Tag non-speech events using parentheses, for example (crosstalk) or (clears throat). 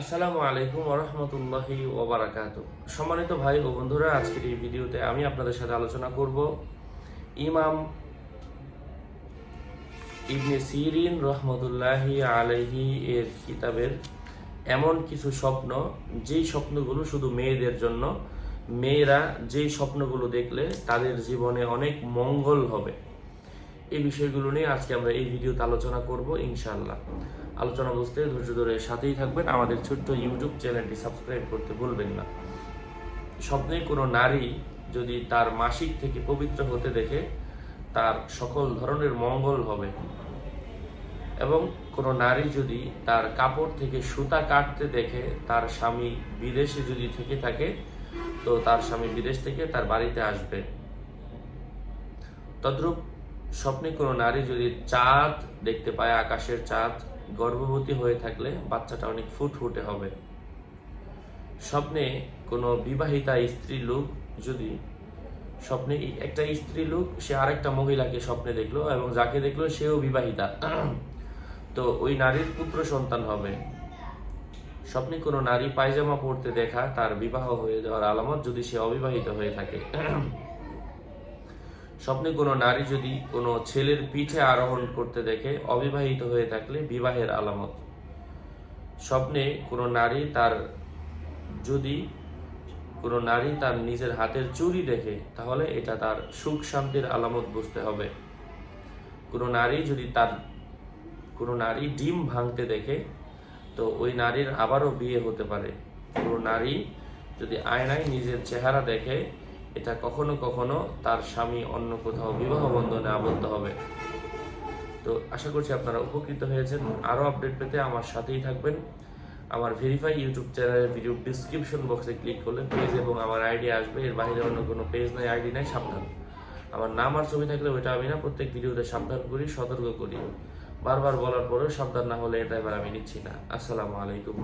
আসসালামু আলাইকুম ওরহমতুল্লাহি ওবারাকাত সম্মানিত ভাই ও বন্ধুরা, আজকের এই ভিডিওতে আমি আপনাদের সাথে আলোচনা করব ইমাম ইবনে সিরিন রহমতুল্লাহি আলাইহি এর কিতাবের এমন কিছু স্বপ্ন, যেই স্বপ্নগুলো শুধু মেয়েদের জন্য, মেয়েরা যেই স্বপ্নগুলো দেখলে তাদের জীবনে অনেক মঙ্গল হবে। এই বিষয়গুলো নিয়ে আজকে আমরা এই ভিডিওতে আলোচনা করব, ইনশাআল্লাহ। আলোচনা বুঝতে ধৈর্য ধরে সাথেই থাকবেন। আমাদের ছোট্ট ইউটিউব চ্যানেলটি সাবস্ক্রাইব করতে ভুলবেন না। স্বপ্নে কোনো নারী যদি তার মাসিক থেকে পবিত্র হতে দেখে, তার সকল ধরনের মঙ্গল হবে। এবং কোনো নারী যদি তার কাপড় থেকে সুতা কাটতে দেখে, তার স্বামী বিদেশে যদি থেকে থাকে, তো তার স্বামী বিদেশ থেকে তার বাড়িতে আসবে। তদ্রূপ স্বপ্নে কোনো নারী যদি চাঁদ দেখতে পায়, আকাশের চাঁদ, গর্ভবতী হয়ে থাকলে বাচ্চাটা অনেক ফুটফুটে হবে। স্বপ্নে কোনো বিবাহিতা স্ত্রী লোক যদি স্বপ্নে একটা স্ত্রী লোক, সে আরেকটা মহিলাকে স্বপ্নে দেখল এবং যাকে দেখল সেও বিবাহিতা। (clears throat) তো ওই নারীর পুত্র সন্তান হবে। স্বপ্নে কোনো নারী পায়জামা পরতে দেখা, তার বিবাহ হয়ে যাওয়ার আলামত যদি সে অবিবাহিত হয়ে থাকে। (clears throat) স্বপ্নে কোনো নারী যদি কোনো ছেলের পিঠে আরোহণ করতে দেখে, অবিবাহিত হয়ে থাকলে বিবাহের আলামত। স্বপ্নে কোনো নারী তার যদি কোনো নারী তার নিজের হাতের চুরি দেখে, তাহলে এটা তার সুখ শান্তির আলামত বুঝতে হবে। কোনো নারী যদি তার কোনো নারী ডিম ভাঙতে দেখে, তো ওই নারীর আবারও বিয়ে হতে পারে। কোনো নারী যদি আয়নায় নিজের চেহারা দেখে এটা কখনো কখনো তার স্বামী অন্য কোথাও বিবাহ বন্ধনে আবদ্ধ হবে। তো আশা করছি আপনারা উপকৃত হয়েছেন। আরও আপডেট পেতে আমার সাথেই থাকবেন। আমার ভেরিফাই ইউটিউব চ্যানেলের ভিডিও ডিসক্রিপশন বক্সে ক্লিক করলে পেজ এবং আমার আইডি আসবে। এর বাইরে অন্য কোনো পেজ নাই আইডি নাই, সাবধান। আমার নাম আর ছবি থাকলে ওইটা আমি না, প্রত্যেক ভিডিওতে সাবধান করি, সতর্ক করি। বারবার বলার পরেও সাবধান না হলে এটা এবার আমি নিচ্ছি না। আসসালামু আলাইকুম।